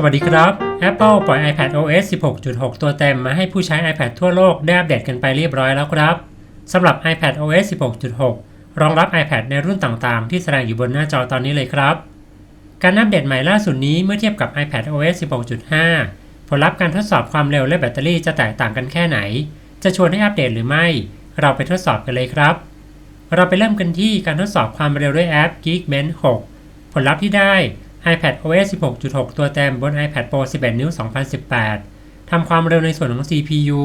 สวัสดีครับ Apple ปล่อย iPad OS 16.6 ตัวเต็มมาให้ผู้ใช้ iPad ทั่วโลกได้อัปเดตกันไปเรียบร้อยแล้วครับ สำหรับ iPad OS 16.6 รองรับ iPad ในรุ่นต่างๆ ที่แสดงอยู่บนหน้าจอตอนนี้เลยครับ การอัปเดตใหม่ล่าสุดนี้เมื่อเทียบกับ iPad OS 16.5 ผลลัพธ์การทดสอบความเร็วและแบตเตอรี่จะแตกต่างกันแค่ไหน จะชวนให้อัปเดตหรือไม่ เราไปทดสอบกันเลยครับ เราไปเริ่มกันที่การทดสอบความเร็วด้วยแอป Geekbench 6 ผลลัพธ์ที่ได้ iPad OS 16.6 ตัวเต็มบน iPad Pro 11 นิ้ว 2018 ทำความเร็วในส่วนของ CPU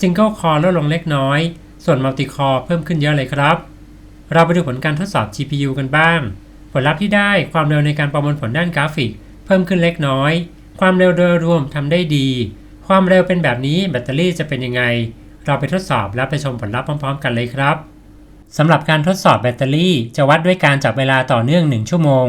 Single Core ลดลงเล็กน้อย ส่วน Multi Core เพิ่มขึ้นเยอะเลยครับ เราไปดูผลการทดสอบ GPU กันบ้าง ผลลัพธ์ที่ได้ความเร็วในการประมวลผลด้านกราฟิก เพิ่มขึ้นเล็กน้อย ความเร็วโดยรวมทำได้ดี ความเร็วเป็นแบบนี้แบตเตอรี่จะเป็นยังไง เราไปทดสอบและไปชมผลลัพธ์พร้อม ๆ กันเลยครับสำหรับการทดสอบแบตเตอรี่จะวัดด้วยการจับเวลาต่อเนื่อง 1 ชั่วโมง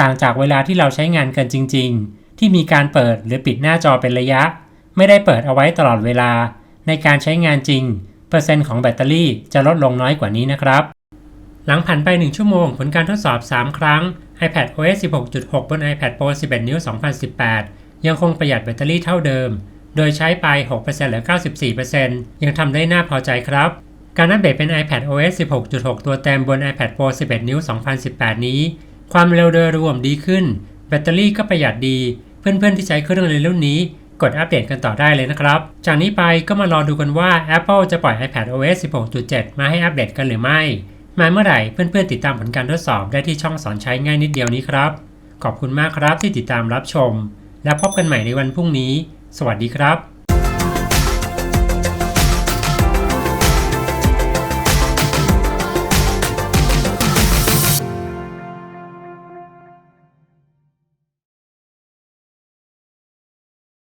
ต่างจากเวลาที่เราใช้งานกันจริง ๆ ที่มีการเปิดหรือปิดหน้าจอเป็นระยะ ไม่ได้เปิดเอาไว้ตลอดเวลา ในการใช้งานจริง เปอร์เซ็นต์ของแบตเตอรี่จะลดลงน้อยกว่านี้นะครับ หลังผ่านไป 1 ชั่วโมงผลการทดสอบ 3 ครั้ง iPad OS 16.6 บน iPad Pro 11 นิ้ว 2018 ยังคงประหยัดแบตเตอรี่เท่าเดิม โดยใช้ไป6%เหลือ 94%ยังทำได้น่าพอใจครับการอัปเดตเป็น iPad OS 16.6 ตัวเต็มบน iPad Pro 11 นิ้ว 2018 นี้ ความเร็วโดยรวมดีขึ้น แบตเตอรี่ก็ประหยัดดี เพื่อนๆที่ใช้เครื่องในรุ่นนี้ กดอัปเดตกันต่อได้เลยนะครับ จากนี้ไปก็มารอดูกันว่า Apple จะปล่อย iPad OS 16.7 มาให้อัปเดตกันหรือไม่ มาเมื่อไหร่เพื่อนๆติดตามผลการทดสอบได้ที่ช่องสอนใช้ง่ายนิดเดียวนี้ครับ ขอบคุณมากครับที่ติดตามรับชม และพบกันใหม่ในวันพรุ่งนี้ สวัสดีครับ